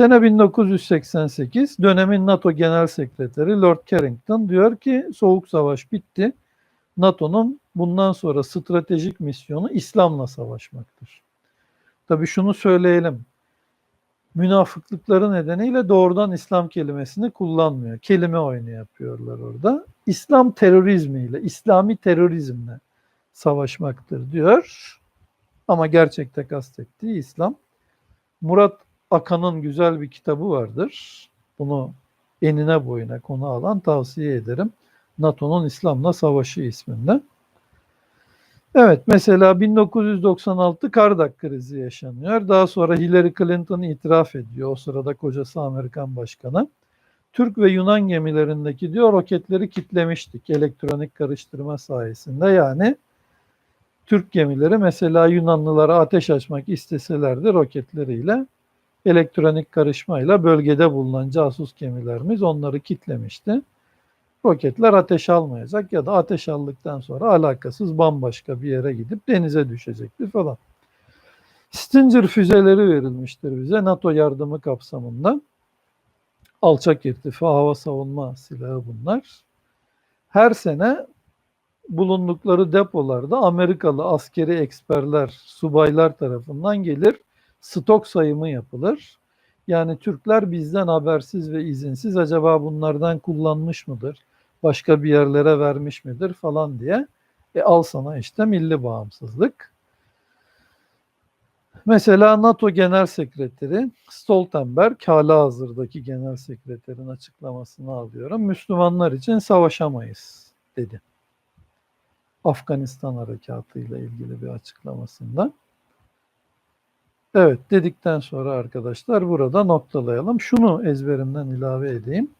Sene 1988 dönemin NATO Genel Sekreteri Lord Carrington diyor ki Soğuk Savaş bitti. NATO'nun bundan sonra stratejik misyonu İslam'la savaşmaktır. Tabii şunu söyleyelim. Münafıklıkları nedeniyle doğrudan İslam kelimesini kullanmıyor. Kelime oyunu yapıyorlar orada. İslam terörizmiyle, İslami terörizmle savaşmaktır diyor. Ama gerçekte kastettiği İslam. Murat Akan'ın güzel bir kitabı vardır. Bunu enine boyuna konu alan tavsiye ederim. NATO'nun İslam'la Savaşı isminde. Evet mesela 1996 Kardak krizi yaşanıyor. Daha sonra Hillary Clinton itiraf ediyor. O sırada kocası Amerikan başkanı. Türk ve Yunan gemilerindeki diyor roketleri kitlemiştik elektronik karıştırma sayesinde. Yani Türk gemileri mesela Yunanlılara ateş açmak isteselerdi roketleriyle elektronik karışmayla bölgede bulunan casus gemilerimiz onları kitlemişti. Roketler ateş almayacak ya da ateş aldıktan sonra alakasız bambaşka bir yere gidip denize düşecekti falan. Stinger füzeleri verilmiştir bize NATO yardımı kapsamında. Alçak irtifa hava savunma silahı bunlar. Her sene bulundukları depolarda Amerikalı askeri eksperler, subaylar tarafından gelir stok sayımı yapılır. Yani Türkler bizden habersiz ve izinsiz acaba bunlardan kullanmış mıdır? Başka bir yerlere vermiş midir falan diye. E al sana işte milli bağımsızlık. Mesela NATO Genel Sekreteri Stoltenberg, hala hazırdaki Genel Sekreterin açıklamasını alıyorum. Müslümanlar için savaşamayız dedi. Afganistan harekatı ile ilgili bir açıklamasında. Evet dedikten sonra arkadaşlar burada noktalayalım. Şunu ezberimden ilave edeyim.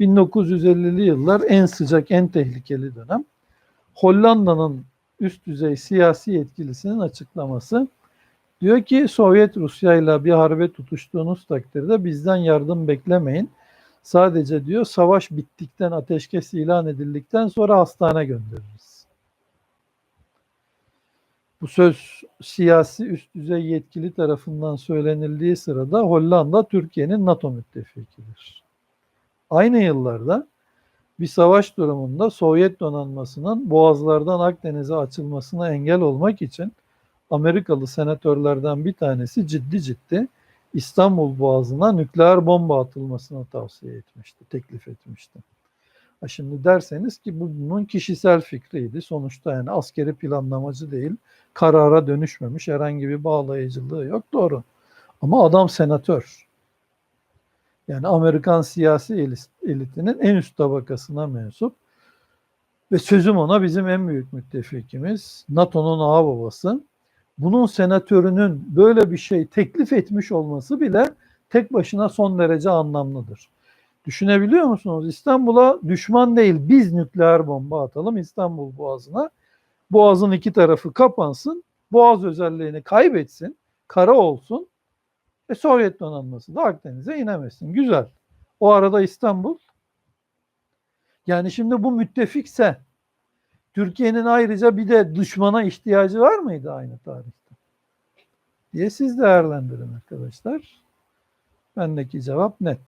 1950'li yıllar en sıcak, en tehlikeli dönem. Hollanda'nın üst düzey siyasi yetkilisinin açıklaması diyor ki Sovyet Rusya ile bir harbe tutuştuğunuz takdirde bizden yardım beklemeyin. Sadece diyor savaş bittikten, ateşkes ilan edildikten sonra hastane göndeririz. Bu söz siyasi üst düzey yetkili tarafından söylenildiği sırada Hollanda Türkiye'nin NATO müttefikidir. Aynı yıllarda bir savaş durumunda Sovyet donanmasının boğazlardan Akdeniz'e açılmasına engel olmak için Amerikalı senatörlerden bir tanesi ciddi ciddi İstanbul Boğazı'na nükleer bomba atılmasını tavsiye etmişti, teklif etmişti. Şimdi derseniz ki bu bunun kişisel fikriydi. Sonuçta yani askeri planlamacı değil, karara dönüşmemiş, herhangi bir bağlayıcılığı yok. Doğru. Ama adam senatör. Yani Amerikan siyasi elitinin en üst tabakasına mensup. Ve sözüm ona bizim en büyük müttefikimiz, NATO'nun ağa babası. Bunun senatörünün böyle bir şey teklif etmiş olması bile tek başına son derece anlamlıdır. Düşünebiliyor musunuz? İstanbul'a düşman değil biz nükleer bomba atalım İstanbul Boğazı'na. Boğazın iki tarafı kapansın. Boğaz özelliğini kaybetsin. Kara olsun. E Sovyet donanması da Akdeniz'e inemesin. Güzel. O arada İstanbul. Yani şimdi bu müttefikse Türkiye'nin ayrıca bir de düşmana ihtiyacı var mıydı aynı tarihte? Diye siz değerlendirin arkadaşlar. Bendeki cevap net.